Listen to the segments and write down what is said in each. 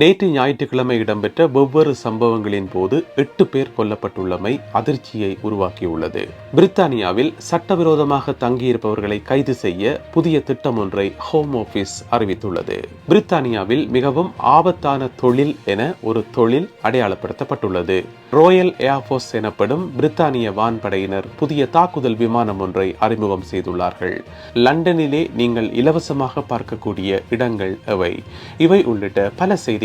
நேற்று ஞாயிற்றுக்கிழமை இடம்பெற்ற வெவ்வேறு சம்பவங்களின் போது எட்டு பேர் கொல்லப்பட்டுள்ளமை அதிர்ச்சியை உருவாக்கியுள்ளது. பிரித்தானியாவில் சட்டவிரோதமாக தங்கியிருப்பவர்களை கைது செய்ய புதிய திட்டம் ஒன்றை ஹோம் ஆபீஸ் அறிவித்துள்ளது. பிரித்தானியாவில் மிகவும் ஆபத்தான தொழில் என ஒரு தொழில் அடையாளப்படுத்தப்பட்டுள்ளது. ராயல் ஏர்ஃபோர்ஸ் எனப்படும் பிரித்தானிய வான்படையினர் புதிய தாக்குதல் விமானம் ஒன்றை அறிமுகம் செய்துள்ளார்கள். லண்டனிலே நீங்கள் இலவசமாக பார்க்கக்கூடிய இடங்கள் எவை இவை உள்ளிட்ட பல செய்தி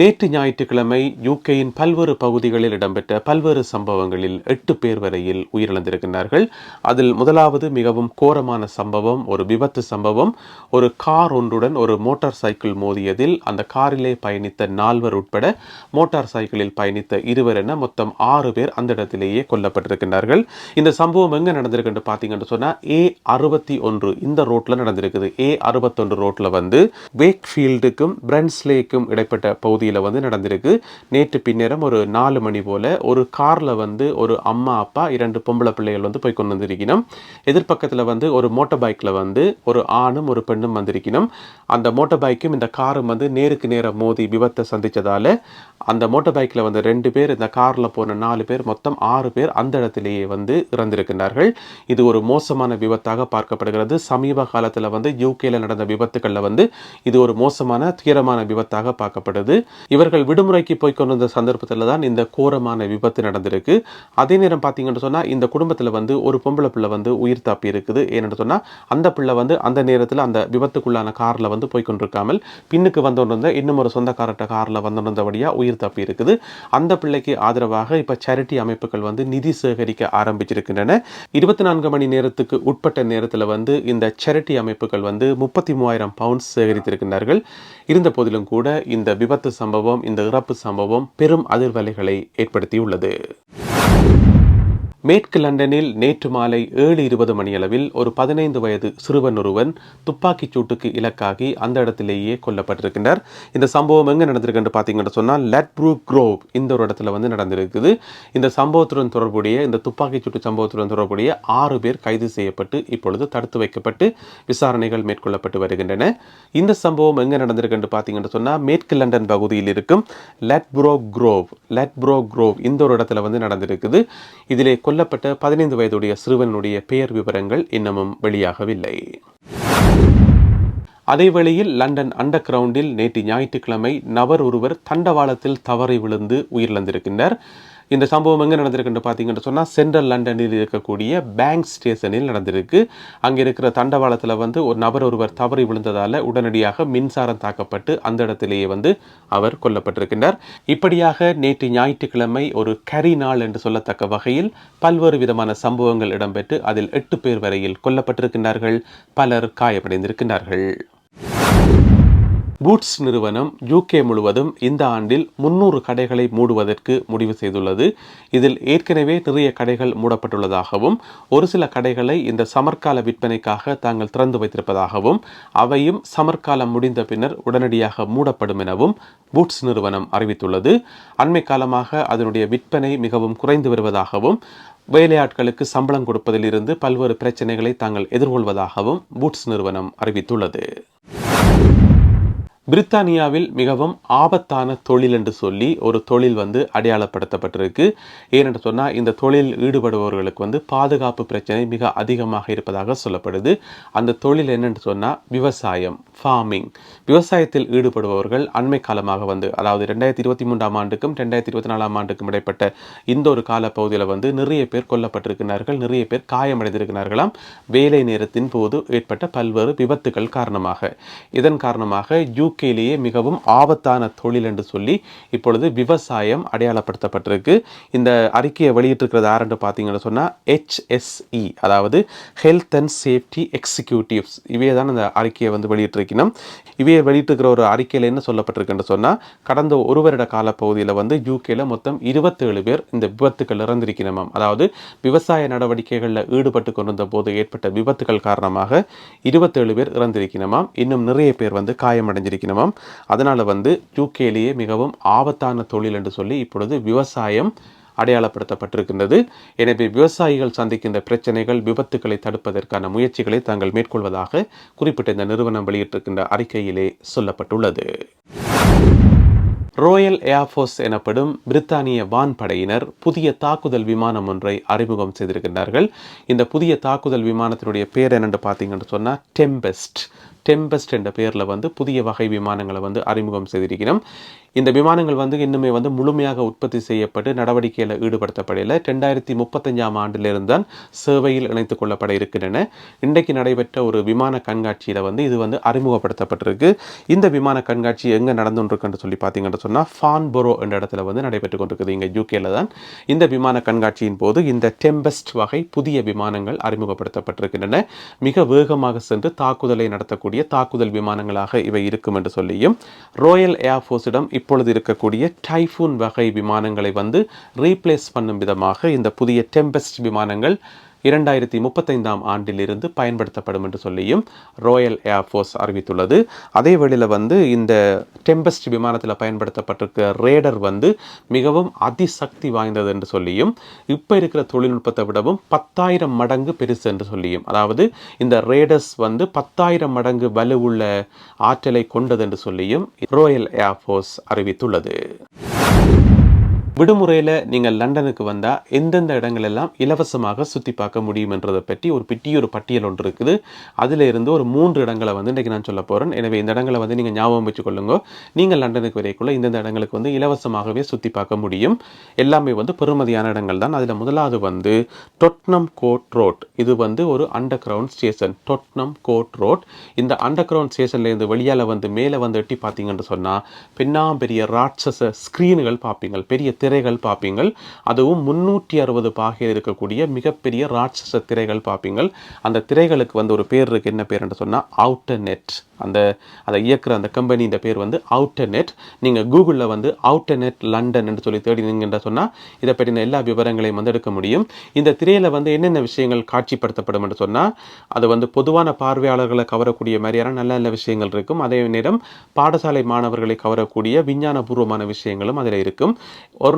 நேற்று ஞாயிற்றுக்கிழமை யூகேயின் பல்வேறு பகுதிகளில் இடம்பெற்ற பல்வேறு சம்பவங்களில் எட்டு பேர் வரையில் உயிரிழந்திருக்கின்றார்கள் அதில் முதலாவது மிகவும் கோரமான சம்பவம் ஒரு விபத்து சம்பவம். ஒரு கார் ஒன்றுடன் ஒரு மோட்டார் சைக்கிள் மோதியதில் அந்த காரிலே பயணித்த நால்வர் உட்பட மோட்டார் சைக்கிளில் பயணித்த இருவர் என மொத்தம் ஆறு பேர் அந்த இடத்திலேயே கொல்லப்பட்டிருக்கின்றார்கள் இந்த சம்பவம் எங்கே நடந்திருக்குன்னு பார்த்தீங்கன்னு சொன்னால் ஏ அறுபத்தி ஒன்று இந்த ரோட்டில் நடந்திருக்குது. ஏ அறுபத்தொன்று ரோட்டில் வந்து வேக்ஃபீல்டுக்கும் பிரன்ஸ்லேக்கும் இடைப்பட்ட பகுதி பகுதியில் வந்து நடந்திருக்கு. நேற்று பின்னேரம் ஒரு நாலு மணி போல் ஒரு காரில் வந்து ஒரு அம்மா அப்பா இரண்டு பொம்பளை பிள்ளைகள் வந்து போய் கொண்டு வந்திருக்கணும் எதிர்பக்கத்தில் வந்து ஒரு மோட்டர் பைக்கில் வந்து ஒரு ஆணும் ஒரு பெண்ணும் வந்திருக்கணும் அந்த மோட்டர் பைக்கும் இந்த காரும் வந்து நேருக்கு நேரம் மோதி விபத்தை சந்தித்ததால் அந்த மோட்டர் பைக்கில் வந்து ரெண்டு பேர் இந்த காரில் போன நாலு பேர் மொத்தம் ஆறு பேர் அந்த இடத்திலேயே வந்து இறந்திருக்கின்றார்கள். இது ஒரு மோசமான விபத்தாக பார்க்கப்படுகிறது. சமீப காலத்தில் வந்து யூகேல நடந்த விபத்துகளில் வந்து இது ஒரு மோசமான தீரமான விபத்தாக பார்க்கப்படுது. இவர்கள் விடுமுறைக்கு போய் கொண்டிருந்த சந்தர்ப்பத்தில் தான் இந்த கோரமான விபத்து நடந்திருக்கு. அதே நேரம் பார்த்தீங்கன்னு சொன்னால் இந்த குடும்பத்தில் வந்து ஒரு பொம்பளை பிள்ளை வந்து உயிர் தப்பி இருக்குது. ஏன்னு சொன்னால் அந்த பிள்ளை வந்து அந்த நேரத்தில் அந்த விபத்துக்குள்ளான காரில் வந்து போய் கொண்டிருக்காமல் பின்னுக்கு வந்தோன்னு இன்னும் ஒரு சொந்தக்காரட்ட காரில் வந்திருந்தபடியாக உயிர் தப்பி இருக்குது. அந்த பிள்ளைக்கு ஆதரவாக இப்போ சேரிட்டி அமைப்புகள் வந்து நிதி சேகரிக்க ஆரம்பிச்சிருக்கின்றன. இருபத்தி நான்கு மணி நேரத்துக்கு உட்பட்ட நேரத்தில் வந்து இந்த சேரிட்டி அமைப்புகள் வந்து முப்பத்தி மூவாயிரம் பவுண்ட்ஸ் சேகரித்திருக்கின்றார்கள். இருந்த போதிலும் கூட இந்த விபத்து சம்பவம் இந்த இறப்பு சம்பவம் பெரும் அதிர்வலைகளை ஏற்படுத்தியுள்ளது. மேற்கு லண்டனில் நேற்று மாலை ஏழு இருபது மணியளவில் ஒரு பதினைந்து வயது சிறுவன் ஒருவன் துப்பாக்கிச் சூட்டுக்கு இலக்காகி அந்த இடத்திலேயே கொல்லப்பட்டிருக்கின்றார். இந்த சம்பவம் எங்கே நடந்திருக்குன்னு பார்த்தீங்கன்னு சொன்னால் லட்ப்ரூ க்ரோவ் இந்த ஒரு இடத்துல வந்து நடந்திருக்குது. இந்த சம்பவத்துடன் தொடர்புடைய இந்த துப்பாக்கிச் சூட்டு சம்பவத்துடன் தொடர்புடைய ஆறு பேர் கைது செய்யப்பட்டு இப்பொழுது தடுத்து வைக்கப்பட்டு விசாரணைகள் மேற்கொள்ளப்பட்டு வருகின்றன. இந்த சம்பவம் எங்கே நடந்திருக்குன்னு பார்த்தீங்கன்னு சொன்னால் மேற்கு லண்டன் பகுதியில் இருக்கும் லட்ப்ரோ க்ரோவ் லட்ப்ரோ க்ரோவ் இந்த ஒரு இடத்துல வந்து நடந்திருக்குது. இதிலே கொல்லப்பட்ட பதினைந்து வயதுடைய சிறுவனுடைய பெயர் விவரங்கள் இன்னமும் வெளியாகவில்லை. அதேவேளையில் லண்டன் அண்டர் கிரவுண்டில் நேற்று ஞாயிற்றுக்கிழமை நபர் ஒருவர் தண்டவாளத்தில் தவறி விழுந்து உயிரிழந்திருக்கின்றார். இந்த சம்பவம் எங்கே நடந்திருக்குன்னு பார்த்தீங்கன்னு சொன்னால் சென்ட்ரல் லண்டனில் இருக்கக்கூடிய பேங்க் ஸ்டேஷனில் நடந்திருக்கு. அங்கே இருக்கிற தண்டவாளத்தில் வந்து ஒரு நபர் ஒருவர் தவறி விழுந்ததால் உடனடியாக மின்சாரம் தாக்கப்பட்டு அந்த இடத்திலேயே வந்து அவர் கொல்லப்பட்டிருக்கின்றார். இப்படியாக நேற்று ஞாயிற்றுக்கிழமை ஒரு கரி நாள் என்று சொல்லத்தக்க வகையில் பல்வேறு விதமான சம்பவங்கள் இடம்பெற்று அதில் எட்டு பேர் வரையில் கொல்லப்பட்டிருக்கின்றார்கள். பலர் காயமடைந்திருக்கின்றார்கள். பூட்ஸ் நிறுவனம் யூகே முழுவதும் இந்த ஆண்டில் முன்னூறு கடைகளை மூடுவதற்கு முடிவு செய்துள்ளது. இதில் ஏற்கனவே நிறைய கடைகள் மூடப்பட்டுள்ளதாகவும் ஒரு சில கடைகளை இந்த சமர்கால விற்பனைக்காக தாங்கள் திறந்து வைத்திருப்பதாகவும் அவையும் சமர்காலம் முடிந்த பின்னர் உடனடியாக மூடப்படும் எனவும் பூட்ஸ் நிறுவனம் அறிவித்துள்ளது. அண்மை காலமாக அதனுடைய விற்பனை மிகவும் குறைந்து வருவதாகவும் வேலையாட்களுக்கு சம்பளம் கொடுப்பதில் இருந்து பல்வேறு பிரச்சனைகளை தாங்கள் எதிர்கொள்வதாகவும் பூட்ஸ் நிறுவனம் அறிவித்துள்ளது. பிரித்தானியாவில் மிகவும் ஆபத்தான தொழில் என்று சொல்லி ஒரு தொழில் வந்து அடையாளப்படுத்தப்பட்டிருக்கு. ஏனென்று சொன்னால் இந்த தொழிலில் ஈடுபடுபவர்களுக்கு வந்து பாதுகாப்பு பிரச்சனை மிக அதிகமாக இருப்பதாக சொல்லப்படுது. அந்த தொழில் என்னென்று சொன்னால் விவசாயம். ஃபார்மிங் விவசாயத்தில் ஈடுபடுபவர்கள் அண்மை காலமாக வந்து அதாவது ரெண்டாயிரத்தி இருபத்தி மூன்றாம் ஆண்டுக்கும் ரெண்டாயிரத்தி இருபத்தி நாலாம் ஆண்டுக்கும் இடைப்பட்ட இந்த ஒரு காலப்பகுதியில் வந்து நிறைய பேர் கொல்லப்பட்டிருக்கிறார்கள் நிறைய பேர் காயமடைந்திருக்கிறார்களாம். வேலை நேரத்தின் போது ஏற்பட்ட பல்வேறு விபத்துகள் காரணமாக. இதன் காரணமாக யூகேலேயே மிகவும் ஆபத்தான தொழில் என்று சொல்லி இப்பொழுது விவசாயம் அடையாளப்படுத்தப்பட்டிருக்கு. இந்த அறிக்கையை வெளியிட்டிருக்கிறது யாருன்னு பார்த்தீங்கன்னு சொன்னால் ஹெச்எஸ்இ அதாவது ஹெல்த் அண்ட் சேஃப்டி எக்ஸிக்யூட்டிவ்ஸ் இவையே தான் இந்த அறிக்கையை வந்து வெளியிட்டிருக்கணும் இவையை வெளியிட்டிருக்கிற ஒரு அறிக்கையில் என்ன சொல்லப்பட்டிருக்குன்னு சொன்னால் கடந்த ஒரு வருட காலப்பகுதியில் வந்து யூகேல மொத்தம் இருபத்தேழு பேர் இந்த விபத்துக்கள் இறந்திருக்கணுமாம் அதாவது விவசாய நடவடிக்கைகளில் ஈடுபட்டு கொண்டிருந்த போது ஏற்பட்ட விபத்துக்கள் காரணமாக இருபத்தேழு பேர் இறந்திருக்கணுமாம் இன்னும் நிறைய பேர் வந்து காயமடைஞ்சிருக்கணுமாம் அதனால் வந்து யூகேலேயே மிகவும் ஆபத்தான தொழில் என்று சொல்லி இப்பொழுது விவசாயம் அடையாளப்படுத்தப்பட்டிருக்கின்றது. எனவே விவசாயிகள் சந்திக்கின்ற பிரச்சனைகள் விபத்துக்களை தடுப்பதற்கான முயற்சிகளை தாங்கள் மேற்கொள்வதாக குறிப்பிட்ட இந்த நிறுவனம் வெளியிட்டிருக்கின்ற அறிக்கையிலே சொல்லப்பட்டுள்ளது. ரோயல் ஏர்ஃபோர்ஸ் எனப்படும் பிரித்தானிய வான்படையினர் புதிய தாக்குதல் விமானம் ஒன்றை அறிமுகம் செய்திருக்கின்றார்கள். இந்த புதிய தாக்குதல் விமானத்தினுடைய பேர் என்னென்று பார்த்தீங்கன்னு சொன்னால் டெம்பெஸ்ட் டெம்பெஸ்ட் என்ற பேரில் வந்து புதிய வகை விமானங்களை வந்து அறிமுகம் செய்திருக்கிறோம். இந்த விமானங்கள் வந்து இன்னுமே வந்து முழுமையாக உற்பத்தி செய்யப்பட்டு நடவடிக்கையில் ஈடுபடுத்தப்படலை ரெண்டாயிரத்தி முப்பத்தஞ்சாம் ஆண்டிலிருந்து தான் சேவையில் இணைத்துக் கொள்ளப்பட இருக்கின்றன. இன்றைக்கு நடைபெற்ற ஒரு விமான கண்காட்சியில் வந்து இது வந்து அறிமுகப்படுத்தப்பட்டிருக்கு. இந்த விமான கண்காட்சி எங்கே நடந்துருக்குன்னு சொல்லி பார்த்தீங்கன்னு சொன்னால் ஃபான்போரோ என்ற இடத்துல வந்து நடைபெற்று கொண்டிருக்குது. இங்கே யூகேல தான் இந்த விமான கண்காட்சியின் போது இந்த டெம்பெஸ்ட் வகை புதிய விமானங்கள் அறிமுகப்படுத்தப்பட்டிருக்கின்றன. மிக வேகமாக சென்று தாக்குதலை நடத்தக்கூடிய தாக்குதல் விமானங்களாக இவை இருக்கும் என்று சொல்லியும் ராயல் ஏர்ஃபோர்ஸிடம் இப்பொழுது இருக்கக்கூடிய டைஃபூன் வகை விமானங்களை வந்து ரீப்ளேஸ் பண்ணும் விதமாக இந்த புதிய டெம்பெஸ்ட் விமானங்கள் இரண்டாயிரத்தி முப்பத்தைந்தாம் ஆண்டிலிருந்து பயன்படுத்தப்படும் என்று சொல்லியும் ராயல் ஏர்ஃபோர்ஸ் அறிவித்துள்ளது. அதே வேளையில் வந்து இந்த டெம்பெஸ்ட் விமானத்தில் பயன்படுத்தப்பட்டிருக்க ரேடர் வந்து மிகவும் அதிசக்தி வாய்ந்தது என்று சொல்லியும் இப்போ இருக்கிற தொழில்நுட்பத்தை விடவும் பத்தாயிரம் மடங்கு பெருசு என்று சொல்லியும் அதாவது இந்த ரேடர்ஸ் வந்து பத்தாயிரம் மடங்கு வலுவுள்ள ஆற்றலை கொண்டது என்று சொல்லியும் ராயல் ஏர்ஃபோர்ஸ் அறிவித்துள்ளது. விடுமுறையில் நீங்கள் லண்டனுக்கு வந்தால் எந்தெந்த இடங்கள் எல்லாம் இலவசமாக சுற்றி பார்க்க முடியும்ன்றதை பற்றி ஒரு பெட்டி ஒரு பட்டியல் ஒன்று இருக்குது. அதில் இருந்து ஒரு மூன்று இடங்களை வந்து இன்றைக்கி நான் சொல்ல போகிறேன் எனவே இந்த இடங்களை வந்து நீங்கள் ஞாபகம் வச்சுக்கொள்ளுங்க. நீங்கள் லண்டனுக்கு வரைக்குள்ள இந்தந்த இடங்களுக்கு வந்து இலவசமாகவே சுற்றி பார்க்க முடியும். எல்லாமே வந்து பெருமதியான இடங்கள் தான். அதில் முதலாவது வந்து டொட்னம் கோட் ரோட் இது வந்து ஒரு underground station Tottenham Court Road இந்த அண்டர் கிரவுண்ட் ஸ்டேஷன்லேருந்து வெளியால் வந்து மேலே வந்து எட்டி பார்த்தீங்கன்னு சொன்னால் பெரிய ராட்சச ஸ்க்ரீனுகள் பார்ப்பீங்க பெரிய திரைகள் பார்ப்பீங்கள் அதுவும் முன்னூற்றி அறுபது பாகையில் இருக்கக்கூடிய மிகப்பெரிய ராட்சச திரைகள் பார்ப்பீங்கள் அந்த திரைகளுக்கு வந்து ஒரு பேர் இருக்குது என்ன பேர் என்று சொன்னால் அவுட்டர் நெட் அந்த அதை இயக்குற அந்த கம்பெனி இந்த பேர் வந்து அவுட்டர் நெட் நீங்கள் கூகுளில் வந்து அவுட்டர் நெட் லண்டன் என்று சொல்லி தேடினீங்கன்ற சொன்னால் இதை பற்றின எல்லா விவரங்களையும் வந்து எடுக்க முடியும். இந்த திரையில் வந்து என்னென்ன விஷயங்கள் காட்சிப்படுத்தப்படும் என்று சொன்னால் அது வந்து பொதுவான பார்வையாளர்களை கவரக்கூடிய மாதிரியான நல்ல நல்ல விஷயங்கள் இருக்கும். அதே நேரம் பாடசாலை மாணவர்களை கவரக்கூடிய விஞ்ஞானபூர்வமான விஷயங்களும் அதில் இருக்கும்.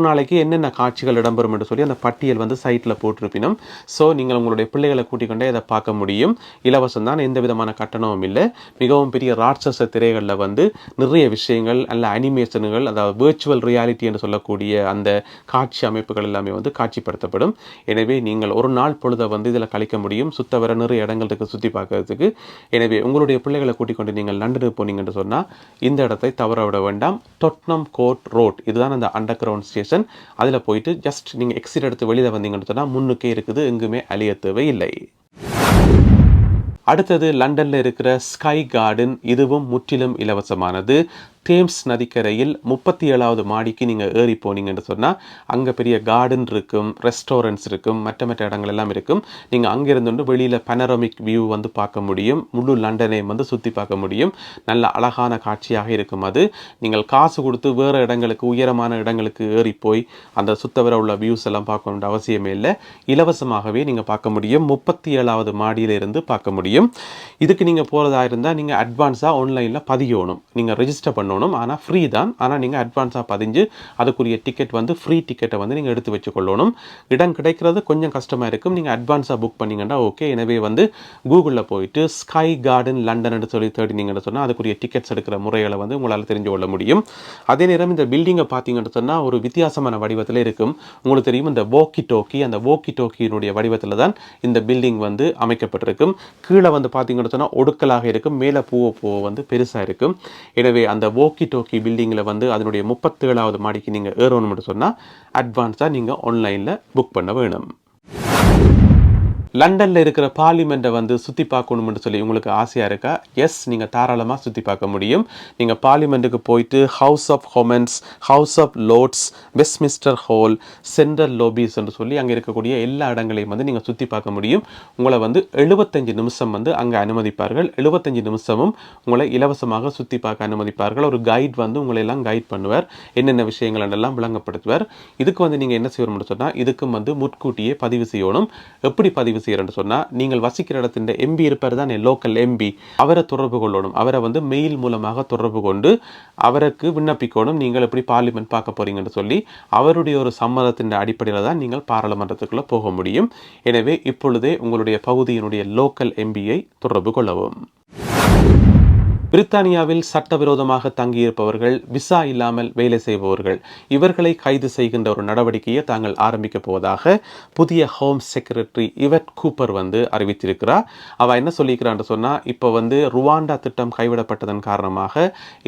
நாளைக்கு என்னென்ன காட்சிகள் இடம்பெறும் என்று சொல்லி அந்த பட்டியல் வந்து சைட்டில் போட்டிருப்பினும் ஸோ நீங்கள் உங்களுடைய பிள்ளைகளை கூட்டிக்கொண்டே இதை பார்க்க முடியும். இலவசம் தான் எந்த விதமான கட்டணமும் இல்லை. மிகவும் பெரிய ராட்சச திரைகளில் வந்து நிறைய விஷயங்கள் அல்ல அனிமேஷன்கள் அதாவது வேர்ச்சுவல் ரியாலிட்டி என்று சொல்லக்கூடிய அந்த காட்சி அமைப்புகள் எல்லாமே வந்து காட்சிப்படுத்தப்படும். எனவே நீங்கள் ஒரு நாள் பொழுதை வந்து இதில் கழிக்க முடியும். சுத்த வர நிறைய இடங்கள் இருக்குது சுற்றி பார்க்கறதுக்கு. எனவே உங்களுடைய பிள்ளைகளை கூட்டிக் கொண்டு நீங்கள் லண்டனுக்கு போனீங்கன்னு சொன்னால் இந்த இடத்தை தவற விட வேண்டாம். டொட்னம் கோட் ரோட் இதுதான் அந்த அண்டர் கிரவுண்ட் ஸ்டேஷன் அதில் போயிட்டு ஜஸ்ட் நீங்கள் எக்ஸிட் எடுத்து வெளியில் வந்தீங்கன்னு சொன்னால் முன்னுக்கே இருக்குது எங்குமே அழிய தேவையில்லை. அடுத்தது லண்டனில் இருக்கிற ஸ்கை கார்டன் இதுவும் முற்றிலும் இலவசமானது. தேம்ஸ் நதிக்கரையில் முப்பத்தி ஏழாவது மாடிக்கு நீங்கள் ஏறி போனீங்கன்னு சொன்னால் அங்கே பெரிய கார்டன் இருக்கும் ரெஸ்டாரண்ட்ஸ் இருக்கும் மற்ற மற்ற இடங்கள் எல்லாம் இருக்கும். நீங்கள் அங்கிருந்து வெளியில் பனரமிக் வியூ வந்து பார்க்க முடியும். முழு லண்டனையும் வந்து சுற்றி பார்க்க முடியும். நல்ல அழகான காட்சியாக இருக்கும் அது. நீங்கள் காசு கொடுத்து வேறு இடங்களுக்கு உயரமான இடங்களுக்கு ஏறி போய் அந்த சுத்தவர உள்ள வியூஸ் எல்லாம் பார்க்கணுன்ற அவசியமே இல்லை. இலவசமாகவே நீங்கள் பார்க்க முடியும். முப்பத்தி ஏழாவது மாடியிலிருந்து பார்க்க முடியும். இதுக்கு நீங்கள் போகிறதா இருந்தால் நீங்கள் அட்வான்ஸாக ஆன்லைனில் பதியணும். நீங்கள் ரெஜிஸ்டர் பண்ணணும். பண்ணணும். ஆனால் ஃப்ரீ தான். ஆனால் நீங்கள் அட்வான்ஸாக பதிஞ்சு அதுக்குரிய டிக்கெட் வந்து ஃப்ரீ டிக்கெட்டை வந்து நீங்கள் எடுத்து வச்சுக்கொள்ளணும். இடம் கிடைக்கிறது கொஞ்சம் கஷ்டமாக இருக்கும். நீங்கள் அட்வான்ஸாக புக் பண்ணிங்கன்னா ஓகே எனவே வந்து கூகுளில் போயிட்டு ஸ்கை கார்டன் லண்டன் சொல்லி தேடினீங்கன்னு சொன்னால் அதுக்குரிய டிக்கெட்ஸ் எடுக்கிற முறைகளை வந்து உங்களால் தெரிஞ்சு கொள்ள முடியும். அதே நேரம் இந்த பில்டிங்கை பார்த்தீங்கன்னு சொன்னால் ஒரு வித்தியாசமான வடிவத்தில் இருக்கும். உங்களுக்கு தெரியும் இந்த வோக்கி டோக்கி அந்த வோக்கி டோக்கியினுடைய வடிவத்தில் தான் இந்த பில்டிங் வந்து அமைக்கப்பட்டிருக்கும். கீழே வந்து பார்த்தீங்கன்னு சொன்னால் ஒடுக்கலாக இருக்கும். மேலே பூவை பூவ வந்து பெருசாக இருக்கும். எனவே அந்த ஓக்கி டோக்கி பில்டிங்கில் வந்து அதனுடைய முப்பத்தேழாவது மாடிக்கு நீங்கள் ஏறணும்னு சொன்னால் அட்வான்ஸாக நீங்கள் ஆன்லைனில் புக் பண்ண வேணும். லண்டனில் இருக்கிற பார்லிமெண்ட்டை வந்து சுற்றி பார்க்கணும்னு சொல்லி உங்களுக்கு ஆசையாக இருக்கா? எஸ் நீங்கள் தாராளமாக சுற்றி பார்க்க முடியும். நீங்கள் பார்லிமெண்ட்டுக்கு போயிட்டு House of Commons House of Lords Westminster Hall Central lobbies என்று சொல்லி அங்கே இருக்கக்கூடிய எல்லா இடங்களையும் வந்து நீங்கள் சுற்றி பார்க்க முடியும். உங்களை வந்து எழுபத்தஞ்சு நிமிஷம் வந்து அங்கே அனுமதிப்பார்கள். எழுபத்தஞ்சு நிமிஷமும் உங்களை இலவசமாக சுற்றி பார்க்க அனுமதிப்பார்கள். ஒரு கைட் வந்து உங்களை எல்லாம் கைட் பண்ணுவார். என்னென்ன விஷயங்கள் எல்லாம் விளங்கப்படுத்துவார். இதுக்கு வந்து நீங்கள் என்ன செய்யணும்னு சொன்னால் இதுக்கும் வந்து முற்கூட்டியே பதிவு செய்யணும். எப்படி பதிவு செய்கிறேன்னு சொன்னால் நீங்கள் வசிக்கிற இடத்தின் எம்பி இருப்பார் தான் லோக்கல் எம்பி அவரை தொடர்பு கொள்ளணும். அவரை வந்து மெயில் மூலமாக தொடர்பு கொண்டு அவருக்கு விண்ணப்பிக்கணும். நீங்கள் எப்படி பார்லிமெண்ட் பார்க்க போகிறீங்கன்னு சொல்லி அவருடைய ஒரு சம்மதத்தின் அடிப்படையில் தான் நீங்கள் பாராளுமன்றத்துக்குள்ளே போக முடியும். எனவே இப்பொழுதே உங்களுடைய பகுதியினுடைய லோக்கல் எம்பியை தொடர்பு கொள்ளவும். பிரித்தானியாவில் சட்டவிரோதமாக தங்கியிருப்பவர்கள் விசா இல்லாமல் வேலை செய்பவர்கள் இவர்களை கைது செய்கின்ற ஒரு நடவடிக்கையை தாங்கள் ஆரம்பிக்கப் போவதாக புதிய ஹோம் செக்ரட்டரி இவட் கூப்பர் வந்து அறிவித்திருக்கிறார். அவ என்ன சொல்லியிருக்கிறான்னு சொன்னால் இப்போ வந்து ருவாண்டா திட்டம் கைவிடப்பட்டதன் காரணமாக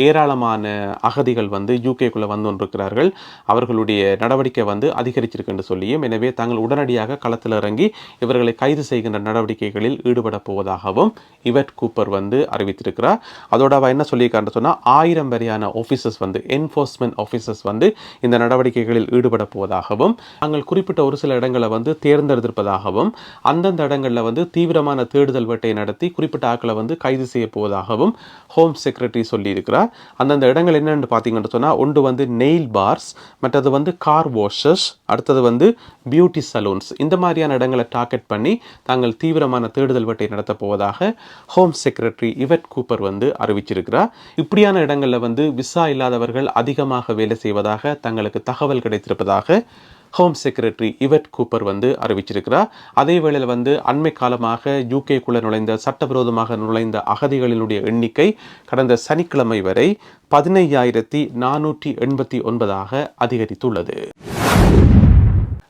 ஏராளமான அகதிகள் வந்து யூகேக்குள்ளே வந்து கொண்டிருக்கிறார்கள். அவர்களுடைய நடவடிக்கை வந்து அதிகரிச்சிருக்குன்னு சொல்லியும் எனவே தாங்கள் உடனடியாக களத்தில் இறங்கி இவர்களை கைது செய்கின்ற நடவடிக்கைகளில் ஈடுபட போவதாகவும் இவட் கூப்பர் வந்து அறிவித்திருக்கிறார். அதோட அவள் என்ன சொல்லியிருக்கான்னு சொன்னால் ஆயிரம் வரையான ஆஃபீஸர்ஸ் வந்து என்ஃபோர்ஸ்மெண்ட் ஆஃபீஸர்ஸ் வந்து இந்த நடவடிக்கைகளில் ஈடுபட போவதாகவும் நாங்கள் குறிப்பிட்ட ஒரு சில இடங்களை வந்து தேர்ந்தெடுத்திருப்பதாகவும் அந்தந்த இடங்களில் வந்து தீவிரமான தேடுதல் வேட்டை நடத்தி குறிப்பிட்ட ஆட்களை வந்து கைது செய்ய போவதாகவும் ஹோம் செக்ரட்டரி சொல்லியிருக்கிறார். அந்தந்த இடங்கள் என்னென்னு பார்த்தீங்கன்னு சொன்னால் ஒன்று வந்து நெயில் பார்ஸ் மற்றது வந்து கார் வாஷர்ஸ் அடுத்தது வந்து பியூட்டி சலூன்ஸ் இந்த மாதிரியான இடங்களை டார்கெட் பண்ணி தாங்கள் தீவிரமான தேடுதல் வேட்டை நடத்த போவதாக ஹோம் செக்ரட்டரி இவட் கூப்பர் வந்து அறிவிச்சிருக்கிறார். இப்படியான இடங்களில் வந்து விசா இல்லாதவர்கள் அதிகமாக வேலை செய்வதாக தங்களுக்கு தகவல் கிடைத்திருப்பதாக ஹோம் செக்ரட்டரி இவட் கூப்பர் வந்து அறிவிச்சிருக்கிறார். அதே வேளையில் வந்து அண்மை காலமாக யூகேக்குள்ளே நுழைந்த சட்டவிரோதமாக நுழைந்த அகதிகளினுடைய எண்ணிக்கை கடந்த சனிக்கிழமை வரை பதினையாயிரத்தி நானூற்றி எண்பத்தி ஒன்பதாக அதிகரித்துள்ளது.